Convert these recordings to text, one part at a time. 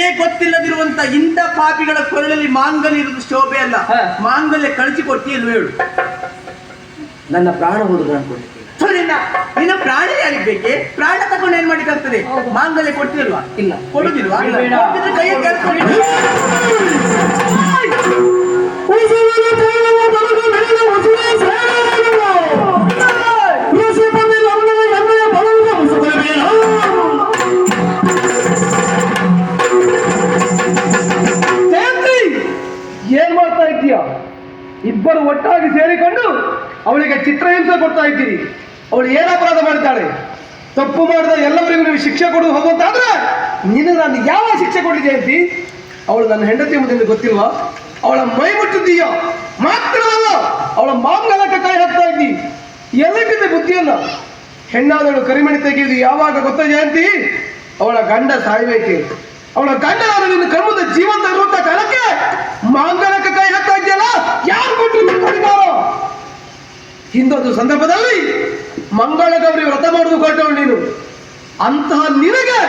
ಬೆಲೆಯೇ ಗೊತ್ತಿಲ್ಲದಿರುವಂತ ಇಂಥ ಪಾಪಿಗಳ ಕೊರಳಲ್ಲಿ ಮಾಂಗಲ್ಯ ಇರುವುದು ಶೋಭೆ ಅಲ್ಲ. ಮಾಂಗಲ್ಯ ಕಳಿಸಿ ಕೊಟ್ಟಿಲ್ವ ಹೇಳು. ನನ್ನ ಪ್ರಾಣ ಅನ್ಕೊಂಡಿದ್ದೀನಿ ಸರಿನಾ? ನಿನ್ನ ಪ್ರಾಣ ಯಾರಿಗೆ ಬೇಕೆ? ಪ್ರಾಣ ತಗೊಂಡು ಏನ್ ಮಾಡ್ಲಿಕ್ಕಾಗ್ತದೆ? ಮಾಂಗಲ್ಯ ಕೊಡ್ತಿಲ್ವಾ ಇಲ್ಲ. ಕೊಡುದಿಲ್ವಾ? ಇಲ್ಲ, ತಪ್ಪು ಮಾಡಿದ ಎಲ್ಲರಿಗೂ ನೀವು ಶಿಕ್ಷೆ ಕೊಡೋದು ಹೋಗುವಂತಾದ್ರೆ ನೀನು ನಾನು ಯಾವ ಶಿಕ್ಷೆ ಕೊಡಲಿಕ್ಕೆ ಜಯಂತಿ? ಅವಳು ನನ್ನ ಹೆಂಡತಿ ಮುಂದೆ ಗೊತ್ತಿಲ್ವಾ? ಅವಳ ಮೈ ಮುಟ್ಟಿದ್ದೀಯ ಮಾತ್ರವಲ್ಲ, ಅವಳ ಮಾಂಗಲಕ್ಕೆ ಕೈ ಹಾಕ್ತಾ ಇದ್ದಿ. ಎಲ್ಲಕ್ಕಿಂತ ಬುದ್ಧಿಯಲ್ಲ ಹೆಣ್ಣಾದವಳು ಕರಿಮಣಿ ತೆಗೆಯೋದು ಯಾವಾಗ ಗೊತ್ತ ಜಯಂತಿ? ಅವಳ ಗಂಡ ಸಾಯ್ಬೇಕೆ. ಅವಳ ಗಂಡ ನಿನ್ನ ಕರ್ಮದ ಜೀವಂತ ಇರುವಂತ ಕಾಲಕ್ಕೆ ಮಾಂಗಲಕ್ಕೆ ಕೈ ಹಾಕ್ತಾ ಇದೆಯಲ್ಲ ಯಾರು ಕೊಟ್ಟರು ಹಿಂದೊಂದು ಸಂದರ್ಭದಲ್ಲಿ ಮಂಗಳ ಗೌರಿ ವ್ರತ ಮಾಡುದು ಕೊಟ್ಟವಳು ನೀನು. ಅಂತಹ ನಿನಗೆ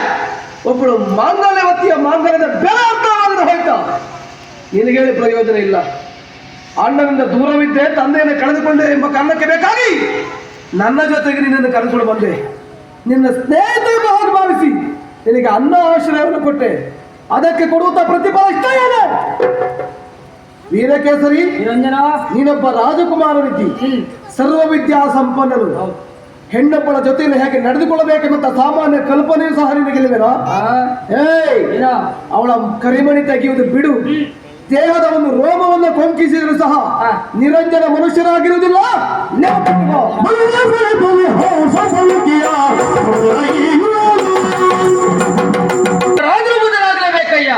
ಒಬ್ಬಳು ಮಾಂಗಲ್ಯವತಿಯ ಮಾಂಗಲ್ಯದ ಬೆಲೆ ಅಂತ ಹೋಯ್ತಾ. ನಿನಗೆ ಹೇಳಿ ಪ್ರಯೋಜನ ಇಲ್ಲ. ಅಣ್ಣನಿಂದ ದೂರವಿದ್ದೆ ತಂದೆಯನ್ನು ಕಳೆದುಕೊಂಡೆ ಎಂಬ ಕಾರಣಕ್ಕೆ ಬೇಕಾಗಿ ನನ್ನ ಜೊತೆಗೆ ನಿನ್ನನ್ನು ಕರೆದುಕೊಂಡು ಬಂದೆ. ನಿನ್ನ ಸ್ನೇಹಿತರನ್ನು ಹೋಗಿ ಭಾವಿಸಿ ನಿನಗೆ ಅನ್ನ ಆಶ್ರಯವನ್ನು ಕೊಟ್ಟೆ. ಅದಕ್ಕೆ ಕೊಡುವಂತ ಪ್ರತಿಫಲ ಇಷ್ಟ ಏನು ವೀರಕೇಸರಿ ನಿರಂಜನ. ನೀನೊಬ್ಬ ರಾಜಕುಮಾರನಿದ್ದಿ. ಹ್ಮ್. ಸರ್ವ ವಿದ್ಯಾ ಸಂಪನ್ನನು ಹೆಣ್ಣೊಬ್ಬಳ ಜೊತೆಯಲ್ಲಿ ಹೇಗೆ ನಡೆದುಕೊಳ್ಳಬೇಕೆಂಬ ಸಾಮಾನ್ಯ ಕಲ್ಪನೆಯೂ ಸಹ ನಿನಗೆ ಆ, ಏಯ್? ಅವಳ ಕರಿಮಣಿ ತೆಗೆಯುವುದು ಬಿಡು ದೇಹದ ಒಂದು ರೋಮವನ್ನು ಕೊಂಕಿಸಿದರೂ ಸಹ. ನಿರಂಜನ ಮನುಷ್ಯರಾಗಿರುವುದಿಲ್ಲ. ರಾಜರು ಬದಲಾಗಲೇಬೇಕಯ್ಯ.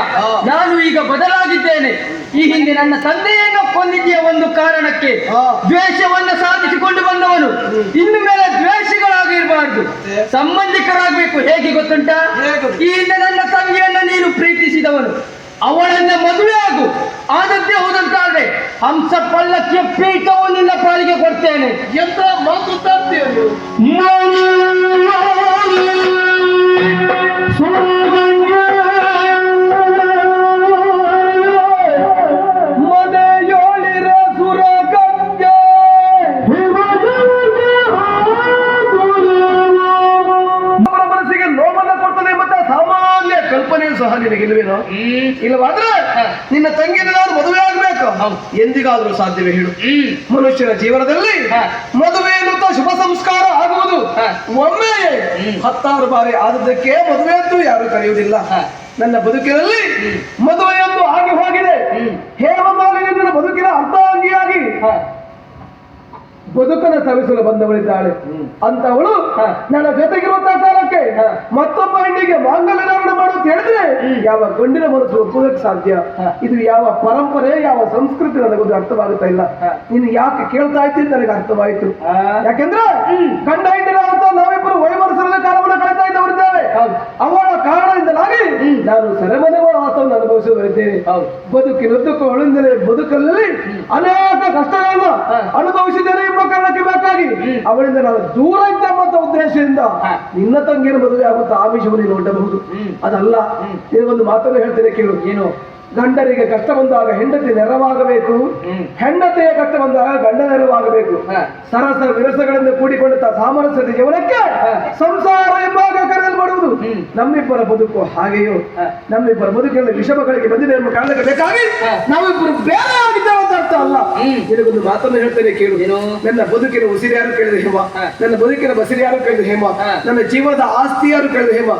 ನಾನು ಈಗ ಬದಲಾಗಿದ್ದೇನೆ ಈ ಹಿಂದೆ ನನ್ನ ತಂದೆಯನ್ನು ಕೊಂದಿದ್ದ ಒಂದು ಕಾರಣಕ್ಕೆ. ದ್ವೇಷವನ್ನು ಸಾಧಿಸಿಕೊಂಡು ಬಂದವನು ಇನ್ನು ಮೇಲೆ ಸಂಬಂಧಿಕರಾಗಬೇಕು ಹೇಗೆ ಗೊತ್ತುಂಟ? ಈಗ ನನ್ನ ತಂಗಿಯನ್ನ ನೀನು ಪ್ರೀತಿಸಿದವನು. ಅವಳನ್ನ ಮದುವೆ ಆಗು. ಆದದ್ದೇ ಹೋದಂತಾದ್ರೆ ಹಂಸ ಪಲ್ಲಕ್ಕಿಯ ಪೀಠವು ನಿನ್ನ ಪಾಲಿಗೆ ಕೊಡ್ತೇನೆ. ಎಂತ ಮಾತುತ್ತಾಡ್ತೀಯ ಇಲ್ಲವಾದ್ರೆ ನಿನ್ನ ತಂಗಿನ ನಾನು ಮದುವೆ ಆಗ್ಬೇಕು. ಎಂದಿಗಾದ್ರೂ ಸಾಧ್ಯವೇ ಹೇಳು. ಮನುಷ್ಯನ ಜೀವನದಲ್ಲಿ. ಮದುವೆ ಎನ್ನುತ್ತಾ ಶುಭ ಸಂಸ್ಕಾರ ಆಗುವುದು. ಒಮ್ಮೆ ಹತ್ತಾರು ಬಾರಿ ಆದದ್ದಕ್ಕೆ ಮದುವೆ ಅಂತೂ ಯಾರು ಕರೆಯುವುದಿಲ್ಲ. ನನ್ನ ಬದುಕಿನಲ್ಲಿ ಮದುವೆಯೊಂದು ಆಗಿ ಹೋಗಿದೆ. ಹೇಮಮಾಲಿನಿ ನನ್ನ ಬದುಕಿನ ಅರ್ಧಾಂಗಿಯಾಗಿ ಬದುಕನ್ನು ಸವಿಸಲು ಬಂದವಳಿದ್ದಾಳೆ ಅಂತವಳು. ನನ್ನ ಜೊತೆಗಿರುವಂತಹ ಕಾಲಕ್ಕೆ. ಮತ್ತೊಬ್ಬ ಹೆಣ್ಣಿಗೆ ಮಾಂಗಲ್ಯ ಧಾರಣ ಮಾಡುವುದು ಹೇಳಿದ್ರೆ ಯಾವ ಗಂಡಿನ ಮನಸ್ಸು ಒಪ್ಪೋದಕ್ಕೆ ಸಾಧ್ಯ ಇದು ಯಾವ ಪರಂಪರೆ ಯಾವ ಸಂಸ್ಕೃತಿ ನನಗೊಂದು ಅರ್ಥವಾಗುತ್ತಾ ಇಲ್ಲ. ನೀನು ಯಾಕೆ ಕೇಳ್ತಾ ಇದ್ದೀನಿ ನನಗೆ ಅರ್ಥವಾಯಿತು. ಯಾಕೆಂದ್ರೆ ಗಂಡ ಹೆಂಡಿನ ಅಂತ ನಾವಿಬ್ಬರು ವೈಮನಸ್ಸರದ ಕಾಲವನ್ನು ಕಳೀತಾ ಇದ್ದವರಿದ್ದಾರೆ. ಅವಳ ಕಾರಣದಿಂದಾಗಿ ನಾನು ಸೆರೆಮನೆ ಬದುಕಿನದ್ದಕ್ಕೂ. ಅವಳಿಂದಲೇ ಬದುಕಲ್ಲಿ ಅನೇಕ ಕಷ್ಟಗಳನ್ನು. ಅನುಭವಿಸಿದ್ದೇನೆ ಎಂಬ ಕಾರಣಕ್ಕೆ ಬೇಕಾಗಿ. ಅವಳಿಂದ ನಾನು ದೂರ ಇದ್ದಂಬಂತ ಉದ್ದೇಶದಿಂದ. ನಿನ್ನ ತಂಗಿನ ಮದುವೆ ಆಗುವಂತ ಆಮಿಷವನ್ನು ನೀನು ಒಡ್ಡಬಹುದು ಅದಲ್ಲ. ಒಂದು ಮಾತನ್ನು ಹೇಳ್ತೇನೆ ಕೇಳು. ಏನು? ಗಂಡರಿಗೆ ಕಷ್ಟ ಬಂದಾಗ ಹೆಂಡತಿ ನೆರವಾಗಬೇಕು. ಹೆಂಡತಿಯ ಕಷ್ಟ ಬಂದಾಗ ಗಂಡ ನೆರವಾಗಬೇಕು. ಸರಸ ವಿರಸಗಳಿಂದ ಕೂಡಿಕೊಂಡಂತ ಸಾಮರಸ್ಯದ ಜೀವನಕ್ಕೆ ಸಂಸಾರ ಎಂಬಾಗ ಕರೆಯಲ್ಪಡುವುದು. ನಮ್ಮಿಬ್ಬರ ಬದುಕು ಹಾಗೆಯೋ. ನಮ್ಮಿಬ್ಬರ ಬದುಕಲ್ಲಿ ವಿಷಮಗಳಿಗೆ ಬಂದಿದೆ ಎಂಬ ಕಾರಣಕ್ಕೆ ಬೇಕಾಗಿ ನಾವಿಬ್ಬರು ಬೇರೆ ಆಗಿದ್ದೇವೆ ಅಂತ ಅರ್ಥ ಅಲ್ಲ. ನಿನಗೊಂದು ಮಾತನ್ನು ಹೇಳ್ತೇನೆ ಕೇಳು. ನನ್ನ ಬದುಕಿನ ಉಸಿರು ಯಾರು ಕೇಳಿದ ಹೇಮ. ನನ್ನ ಬದುಕಿನ ಬಸಿರು ಯಾರು ಕೇಳಿದ ಹೇಮ. ನನ್ನ ಜೀವನದ ಆಸ್ತಿ ಯಾರು ಕೇಳಿದ ಹೇಮ.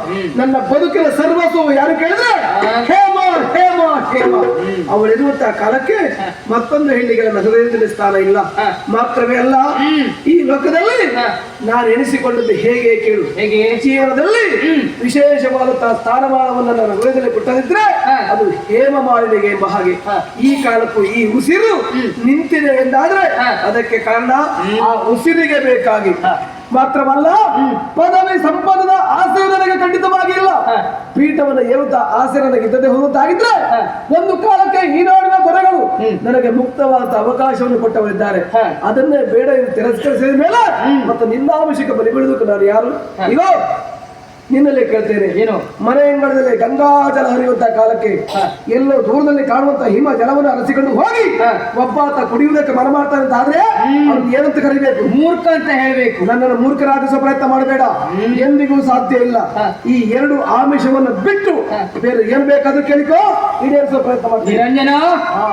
ನನ್ನ ಬದುಕಿನ ಸರ್ವಸ್ವವು ಯಾರು ಕೇಳಿದ್ರೆ? ಹೇಮ ಅವಳಿರುವಂತಹ ಕಾಲಕ್ಕೆ ಮತ್ತೊಂದು ಹೆಣ್ಣಿಗೆ ನನ್ನ ಹೃದಯದಲ್ಲಿ ಸ್ಥಾನ ಇಲ್ಲ. ಮಾತ್ರವೇ ಅಲ್ಲ ಈ ಲೋಕದಲ್ಲಿ. ನಾನು ಎಣಿಸಿಕೊಂಡದ್ದು ಹೇಗೆ ಕೇಳು. ಹೇಗೆ? ಜೀವನದಲ್ಲಿ ವಿಶೇಷವಾದಂತಹ ಸ್ಥಾನಮಾನವನ್ನು ನನ್ನ ಹೃದಯದಲ್ಲಿ ಕೊಟ್ಟದಿದ್ರೆ ಅದು ಹೇಮ ಮಾಲಿನಿಗೆ ಎಂಬ ಹಾಗೆ. ಈ ಕಾಲಕ್ಕೂ ಈ ಉಸಿರು ನಿಂತಿದೆ ಎಂದಾದ್ರೆ ಅದಕ್ಕೆ ಕಾರಣ ಆ ಉಸಿರಿಗೆ ಬೇಕಾಗಿ. ಮಾತ್ರವಲ್ಲ ಪದವಿ ಸಂಪದದ ಆಸೆ ನನಗೆ ಖಂಡಿತವಾಗಿ ಇಲ್ಲ. ಪೀಠವನ್ನು ಏರುತ್ತಾ ಆಸೆ ನನಗೆ ಇದ್ದದೆ ಹೋಗುತ್ತಾಗಿದ್ರೆ ಒಂದು ಕಾಲಕ್ಕೆ ಈ ನಾಡಿನ ದೊರೆಗಳು ನನಗೆ ಮುಕ್ತವಾದ ಅವಕಾಶವನ್ನು ಕೊಟ್ಟವರಿದ್ದಾರೆ. ಅದನ್ನೇ ಬೇಡ ಎಂದು ತಿರಸ್ಕರಿಸಿದ ಮೇಲೆ ಮತ್ತೆ ನಿಂದಾಮಶಿಕ ಬಲಿ ಬೀಳುವುದಕ್ಕೆ ನಾನು ಯಾರು? ಹಾ. ನಿನ್ನಲ್ಲೇ ಕೇಳ್ತೇನೆ ಏನು? ಮನೆ ಅಂಗಳದಲ್ಲಿ ಗಂಗಾ ಜಲ ಹರಿಯುವಂತ ಕಾಲಕ್ಕೆ ಎಲ್ಲೋ ದೂರದಲ್ಲಿ ಕಾಣುವಂತ ಹಿಮ ಜಲವನ್ನು ಅರಸಿಕೊಂಡು ಹೋಗಿ ಒಬ್ಬ ಒಬ್ಬಾತ ಕುಡಿಯುವುದಕ್ಕೆ ಮನ ಮಾಡ್ತಾನೆ ಅಂತ ಆದ್ರೆ ಏನಂತ ಕರಿಬೇಕು? ಮೂರ್ಖ ಅಂತ ಹೇಳಬೇಕು. ನನ್ನನ್ನು ಮೂರ್ಖರಾಗಿಸುವ ಪ್ರಯತ್ನ ಮಾಡಬೇಡ. ಎಂದಿಗೂ ಸಾಧ್ಯ ಇಲ್ಲ. ಈ ಎರಡು ಆಮಿಷವನ್ನು ಬಿಟ್ಟು. ಬೇರೆ ಏನ್ ಬೇಕಾದ್ರೂ ಕೇಳಿಕೋ ಈಡೇರಿಸುವ ಪ್ರಯತ್ನ ಮಾಡ್ತೀನಿ. ನಿರಂಜನ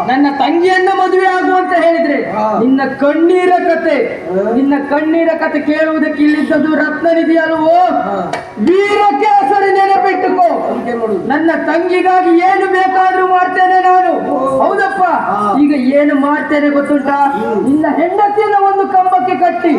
ನನ್ನ ತಂಗಿಯನ್ನ ಮದುವೆ ಆಗುವಂತ ಹೇಳಿದ್ರೆ. ನಿನ್ನ ಕಣ್ಣೀರ ಕತೆ ನಿನ್ನ ಕಣ್ಣೀರ ಕತೆ ಕೇಳುವುದಕ್ಕೆ ಇಲ್ಲಿದ್ದದ್ದು ರತ್ನನಿಧಿ ಅಲ್ವೋ? ವೀರ ಕೇಸರಿ ನೆನಪಿಟ್ಟುಕೋ. ನನ್ನ ತಂಗಿಗಾಗಿ ಏನು ಬೇಕಾದ್ರೂ ಮಾಡ್ತೇನೆ ನಾನು. ಹೌದಪ್ಪ? ಈಗ ಏನು ಮಾಡ್ತೇನೆ ಗೊತ್ತುಂಟಾ? ನಿನ್ನ ಹೆಂಡತಿಯನ್ನ ಒಂದು ಕಂಬಕ್ಕೆ ಕಟ್ಟಿ.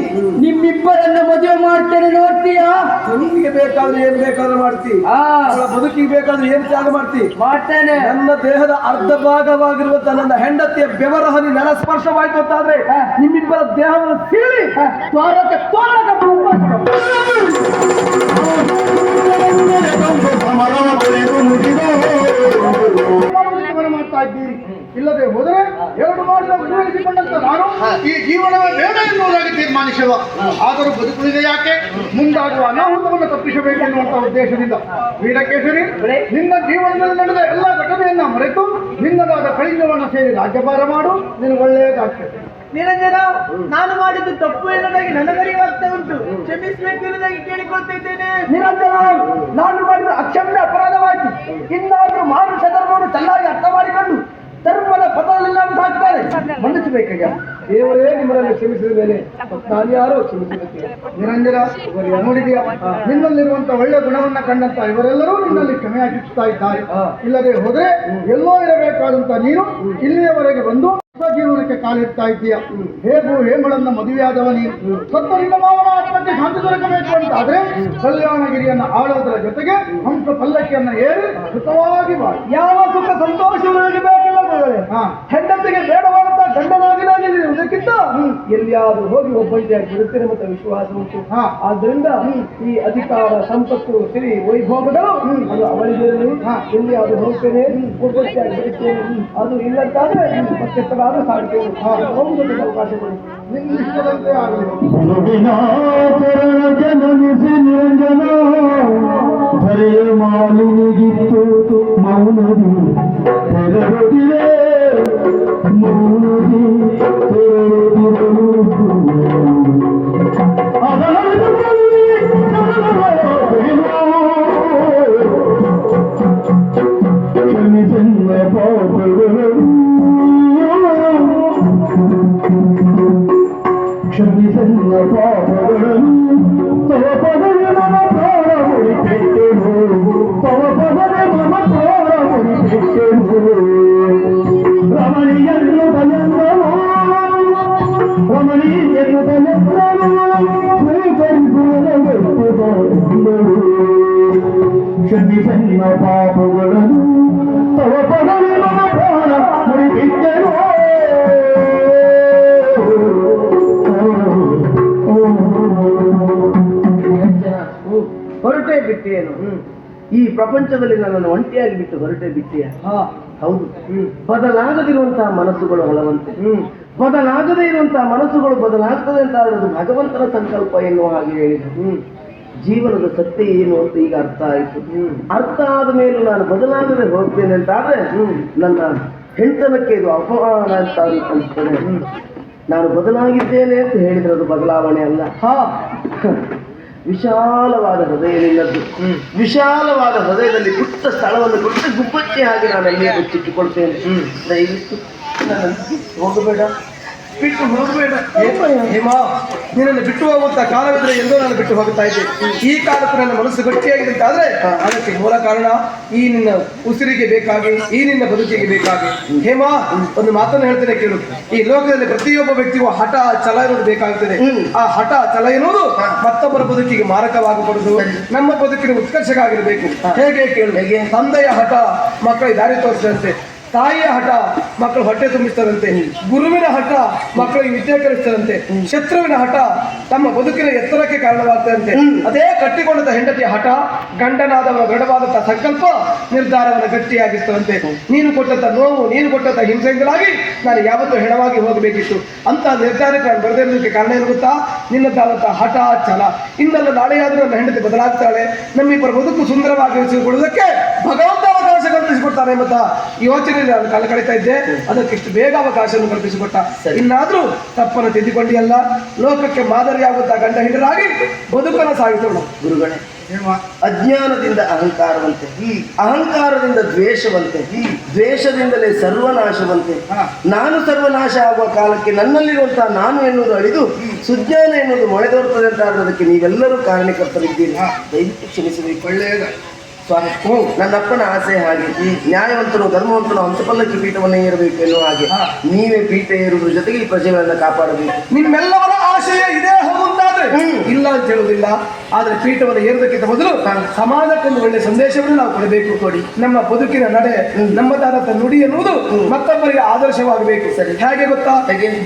ನಿಮ್ಮಿಬ್ಬರನ್ನ ಮದುವೆ ಮಾಡ್ತೇನೆ ನೋಡ್ತೀಯಾ? ತಂಗಿಗೆ ಬೇಕಾದ್ರೆ ಏನ್ ಬೇಕಾದ್ರೂ ಮಾಡ್ತಿ. ಆ ಅವಳ ಬದುಕಿಗೆ ಬೇಕಾದ್ರೆ ಏನ್ ತ್ಯಾಗ ಮಾಡ್ತಿ. ಮಾಡ್ತೇನೆ. ನನ್ನ ದೇಹದ ಅರ್ಧ ಭಾಗವಾಗಿರುವಂತ ನನ್ನ ಹೆಂಡತಿಯ ಬೆವರ ನನ್ನ ನೆಲ ಸ್ಪರ್ಶವಾಯ್ತು ಅಂತಾದ್ರೆ ನಿಮ್ಮಿಬ್ಬರ ದೇಹವನ್ನು ಸೀಳಿ ತ್ವರಕ್ಕೆ ತ್ವರಕ್ಕೆ ಆದರೂ ಬದುಕುಳಿದೆ ಯಾಕೆ? ಮುಂದಾಗುವ ಅನಾಹುತವನ್ನು ತಪ್ಪಿಸಬೇಕು ಎನ್ನುವಂತ ಉದ್ದೇಶದಿಂದ. ವೀರಕೇಶರಿ ನಿನ್ನ ಜೀವನದಲ್ಲಿ ನಡೆದ ಎಲ್ಲ ಘಟನೆಯನ್ನ ಮರೆತು ನಿನ್ನದಾದ ಕಳಿಂಗವನ್ನು ಸೇರಿ ರಾಜ್ಯಭಾರ ಮಾಡು. ನಿನಗೆ ಒಳ್ಳೆಯದಾಗ್ತದೆ ನಿರಂಜನ ನಾನು ಮಾಡಿದ್ದು ತಪ್ಪು ಎನ್ನುವುದಾಗಿ ನನಗರಿವಾಗ್ತಾ ಉಂಟು. ಕ್ಷಮಿಸಬೇಕು ಎನ್ನುವುದಾಗಿ ಕೇಳಿಕೊಳ್ತಾ ಇದ್ದೇನೆ. ನಿರಂಜನ ನಾನು ಮಾಡಿದ ಅಕ್ಷಮ್ಯ ಅಪರಾಧವಾಗಿ ಇನ್ನಾದ್ರೂ ಮಾನುಷ ಧರ್ಮವನ್ನು ಚೆನ್ನಾಗಿ ಅರ್ಥ ಮಾಡಿಕೊಂಡು ಧರ್ಮದ ಪದಗಳಿಲ್ಲ ಅಂತ ಹಾಕ್ತಾರೆ ಮಂಡಿಸಬೇಕೀಗ ದೇವರೇ ನಿಮ್ಮನ್ನು ಕ್ಷಮಿಸಿದ ಮೇಲೆ ನಾನು ಯಾರೋ ನಿರಂಜನ ನೋಡಿದೆಯಾ? ನಿನ್ನಲ್ಲಿರುವಂತ ಒಳ್ಳೆ ಗುಣವನ್ನ ಕಂಡಂತ ಇವರೆಲ್ಲರೂ ನಿನ್ನಲ್ಲಿ ಕ್ಷಮೆ ಇದ್ದಾರೆ. ಇಲ್ಲದೆ ಹೋದ್ರೆ ಎಲ್ಲೋ ಇರಬೇಕಾದಂತ ನೀನು ಇಲ್ಲಿಯವರೆಗೆ ಬಂದು ಜೀವನಕ್ಕೆ ಕಾಲಿಡ್ತಾ ಇದ್ದೀಯ? ಹೇಗೂ ಹೇಮಳನ್ನ ಮದುವೆಯಾದವ ನೀನು. ನಿನ್ನ ಮಾವನ ಆತ್ಮಕ್ಕೆ ಶಾಂತಿ ದೊರಕಬೇಕು ಅಂತ ಆದ್ರೆ ಕಲ್ಯಾಣಗಿರಿಯನ್ನ ಆಳೋದರ ಜೊತೆಗೆ ಹಂಸ ಪಲ್ಲಕ್ಕಿಯನ್ನ ಏರಿ ಸುಖವಾಗಿ ಬಾಳಿ. ಯಾವ ಸುಖ ಸಂತೋಷ ಬೇಕಿಲ್ಲ ಎಲ್ಲಿಯಾದ್ರೂ ಹೋಗಿ ಒಬ್ಬಂಟಿಯಾಗಿ ಬಿಡುತ್ತೇನೆ ಮತ್ತು ವಿಶ್ವಾಸ ಉಂಟು. ಹಾ. ಆದ್ರಿಂದ ಈ ಅಧಿಕಾರ ಸಂಪತ್ತು ಸಿರಿ ವೈಭೋಗಗಳು ಅದು ಅವಳಿಗಿರಲಿ ಎಲ್ಲಿಯಾದ್ರೂ ಹೋಗ್ತೇನೆ ಒಬ್ಬಂಟಿಯಾಗಿ ಬಿಡುತ್ತೇನೆ ಅದು ಇಲ್ಲಂತಾದ್ರೆ ಮತ್ತೆತ್ತರಾದ ಸಾಡ್ತೇನೆ ಹೋಗುವುದಕ್ಕೆ ಅವಕಾಶ ಕೊಡಿ. ನಿನ್ನ ಇಷ್ಟದಂತೆ ಆಗಲಿ. ಮಾಲಿನಿಗಿತ್ತು ಮೌನದಿ அதனால் ಬಿಟ್ಟೇನು ಈ ಪ್ರಪಂಚದಲ್ಲಿ ನನ್ನನ್ನು ಒಂಟಿಯಾಗಿ ಬಿಟ್ಟು ಹೊರಟೇ ಬಿಟ್ಟೆಯ ಹೌದು. ಬದಲಾಗದಿರುವಂತಹ ಮನಸ್ಸುಗಳು ಹಲವಂತೆ ಬದಲಾಗದೇ ಇರುವಂತಹ ಮನಸ್ಸುಗಳು ಬದಲಾಗ್ತದೆ ಅಂತ ಅದು ಭಗವಂತನ ಸಂಕಲ್ಪ ಎನ್ನುವ ಹಾಗೆ ಹೇಳಿದ ಜೀವನದ ಸತ್ಯ ಏನು ಅಂತ ಈಗ ಅರ್ಥ ಆಯಿತು. ಅರ್ಥ ಆದ ಮೇಲೆ ನಾನು ಬದಲಾಗದೆ ಹೋಗ್ತೇನೆ ಅಂತ ಆದ್ರೆ ನನ್ನ ಹೆಂಡತನಕ್ಕೆ ಇದು ಅಪಮಾನ ಅಂತ ಅನಿಸ್ತದೆ ನಾನು ಬದಲಾಗಿದ್ದೇನೆ ಅಂತ ಹೇಳಿದ್ರೆ ಅದು ಬದಲಾವಣೆ ಅಲ್ಲ. ವಿಶಾಲವಾದ ಹೃದಯ ನಿನ್ನದ್ದು ವಿಶಾಲವಾದ ಹೃದಯದಲ್ಲಿ ಪುಟ್ಟ ಸ್ಥಳವನ್ನು ಕೊಟ್ಟು ಗುಬ್ಬಚ್ಚಿ ಹಾಗೆ ನಾನು ಅಲ್ಲಿಯೇ ಬಚ್ಚಿಟ್ಟುಕೊಳ್ತೇನೆ ದಯವಿಟ್ಟು ಹೋಗಬೇಡ. ಬಿಟ್ಟು ಹೋಗಬೇಡ. ಹೇಮಾ ನಿನ್ನನ್ನು ಬಿಟ್ಟು ಹೋಗುವಂತ ಕಾಲವಿದ್ರೆ ಎಂದೋ ನಾನು ಬಿಟ್ಟು ಹೋಗುತ್ತಾ ಇದ್ದೆ. ಈ ಕಾಲಕ್ಕೆ ನನ್ನ ಮನಸ್ಸು ಗಟ್ಟಿಯಾಗಿದೆ ಅಂತ ಆದ್ರೆ ಅದಕ್ಕೆ ಮೂಲ ಕಾರಣ ಈ ನಿನ್ನ ಉಸಿರಿಗೆ ಬೇಕಾಗಿ ಈ ನಿನ್ನ ಬದುಕಿಗೆ ಬೇಕಾಗಿ. ಹೇಮ ಒಂದು ಮಾತನ್ನು ಹೇಳ್ತೇನೆ ಕೇಳು. ಈ ಲೋಕದಲ್ಲಿ ಪ್ರತಿಯೊಬ್ಬ ವ್ಯಕ್ತಿಗೂ ಹಠ ಚಲ ಇರೋದು ಬೇಕಾಗುತ್ತದೆ. ಆ ಹಠ ಚಲ ಎನ್ನುವುದು ಮತ್ತೊಬ್ಬರ ಬದುಕಿಗೆ ಮಾರಕವಾಗಬಾರದು. ನಮ್ಮ ಬದುಕಿನ ಉತ್ಕರ್ಷಕ್ಕಾಗಿರಬೇಕು. ಹೇಗೆ ಕೇಳು? ತಂದೆಯ ಹಠ ಮಕ್ಕಳಿಗೆ ದಾರಿ ತೋರಿಸಿದಂತೆ. ತಾಯಿಯ ಹಠ ಮಕ್ಕಳು ಹೊಟ್ಟೆ ತುಂಬಿಸ್ತಾರಂತೆ ಗುರುವಿನ ಹಠ ಮಕ್ಕಳಿಗೆ ವಿದ್ಯೆ ಕಲಿಸ್ತಾರಂತೆ ಶತ್ರುವಿನ ಹಠ ತಮ್ಮ ಬದುಕಿನ ಎತ್ತರಕ್ಕೆ ಕಾರಣವಾಗ್ತದಂತೆ ಅದೇ ಕಟ್ಟಿಕೊಂಡಂತ ಹೆಂಡತಿಯ ಹಠ ಗಂಡನಾದವರ ದೃಢವಾದಂತಹ ಸಂಕಲ್ಪ ನಿರ್ಧಾರವನ್ನು ಗಟ್ಟಿಯಾಗಿಸ್ತದಂತೆ ನೀನು ಕೊಟ್ಟಂತ ನೋವು ನೀನು ಕೊಟ್ಟಂತ ಹಿಂಸೆಯಿಂದಲಾಗಿ ನಾನು ಯಾವತ್ತೂ ಹೆಣವಾಗಿ ಹೋಗಬೇಕಿತ್ತು. ಅಂತ ನಿರ್ಧಾರಕ್ಕೆ ನಾನು ಬರೆದಿರೋದಕ್ಕೆ ಕಾರಣ ಏನು ಗೊತ್ತಾ? ಹಠ ಛಲ. ಇನ್ನೆಲ್ಲ ನಾಳೆಯಾದರೂ ನನ್ನ ಹೆಂಡತಿ ಬದಲಾಗ್ತಾಳೆ. ನಮ್ಮಿಬ್ಬರ ಬದುಕು ಸುಂದರವಾಗಿರಿಸಿಕೊಳ್ಳುವುದಕ್ಕೆ ಭಗವಂತ ಅವಕಾಶ ಕಲ್ಪಿಸಿಕೊಡ್ತಾನೆ ಎಂಬ ಯೋಚನೆಯಲ್ಲಿ ನಾನು ಕಾಲ ಕಳೀತಾ ಇದ್ದೆ. ಅದಕ್ಕೆ ಇಷ್ಟು ಬೇಗ ಅವಕಾಶವನ್ನು ಕಲ್ಪಿಸಿಕೊಟ್ಟ. ಇನ್ನಾದ್ರೂ ತಪ್ಪನ್ನು ತಿದ್ದಿಕೊಂಡಿಯಲ್ಲ. ಲೋಕಕ್ಕೆ ಮಾದರಿಯಾಗುತ್ತಾ ಗಂಡ ಹೆಂಡರಾಗಿ ಬದುಕನ್ನು ಸಾಗಿಸೋಣ. ಗುರುಗಳೇ ಅಜ್ಞಾನದಿಂದ ಅಹಂಕಾರವಂತೆ ಅಹಂಕಾರದಿಂದ ದ್ವೇಷವಂತೆ ದ್ವೇಷದಿಂದಲೇ ಸರ್ವನಾಶವಂತೆ. ನಾನು ಸರ್ವನಾಶ ಆಗುವ ಕಾಲಕ್ಕೆ ನನ್ನಲ್ಲಿರುವಂತಹ ನಾನು ಎನ್ನುವುದು ಅಳಿದು ಸುಜ್ಞಾನ ಎನ್ನುವುದು ಮೊಳೆದೋರ್ತದೆ ಅಂತ ಅದಕ್ಕೆ ನೀವೆಲ್ಲರೂ ಕಾರಣಕರ್ತರಿದ್ದೀರಿ. ದಯವಿಟ್ಟು ಕ್ಷಮಿಸಬೇಕು. ಒಳ್ಳೆಯದ. ಸ್ವಾಮಿ ನನ್ನಪ್ಪನ ಆಸೆ ಹಾಗೆ ಈ ನ್ಯಾಯವಂತನು ಧರ್ಮವಂತನು ಹಂಸಪಲ್ಲಕ್ಕಿ ಪೀಠವನ್ನೇ ಏರಬೇಕು ಎನ್ನುವ ಹಾಗೆ ನೀವೇ ಪೀಠ ಏರುವುದ್ರ ಜೊತೆಗೆ ಈ ಪ್ರಜೆಗಳನ್ನ ಕಾಪಾಡಬೇಕು. ನಿಮ್ಮೆಲ್ಲವರ ಆಶಯ ಇದೇ ಹೋಗುಂತಾದ್ರೆ ಇಲ್ಲ ಅಂತ ಹೇಳುವುದಿಲ್ಲ ಆದ್ರೆ ಪೀಠವನ್ನು ಏರುವುದಕ್ಕಿಂತ ಮೊದಲು ಸಮಾಜಕ್ಕೊಂದು ಒಳ್ಳೆ ಸಂದೇಶವನ್ನು ನಾವು ಕೊಡಬೇಕು ಕೊಡಿ. ನಮ್ಮ ಬದುಕಿನ ನಡೆ ನಮ್ಮದಾದಂಥ ನುಡಿ ಎನ್ನುವುದು ಮತ್ತೊಬ್ಬರಿಗೆ ಆದರ್ಶವಾಗಬೇಕು. ಸರಿ. ಹೇಗೆ ಗೊತ್ತಾ?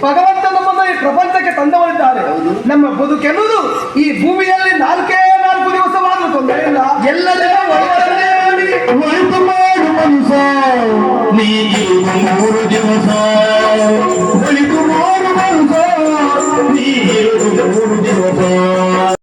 ಭಗವಂತ ನಮ್ಮನ್ನ ಈ ಪ್ರಪಂಚಕ್ಕೆ ತಂದವರಿದ್ದಾರೆ. ನಮ್ಮ ಬದುಕೆನ್ನುವುದು ಈ ಭೂಮಿಯಲ್ಲಿ ನಾಲ್ಕೇ ಎಲ್ಲದೇ ಒಳ್ಳೆಯದೇ ಒಳಿತು ಮಾಡು ಮನಸ ನೀ ಮೂರು ದಿವಸ ಒಳಿತು ಮಾಡು ಮನಸ ನೀ ಮೂರು ದಿವಸ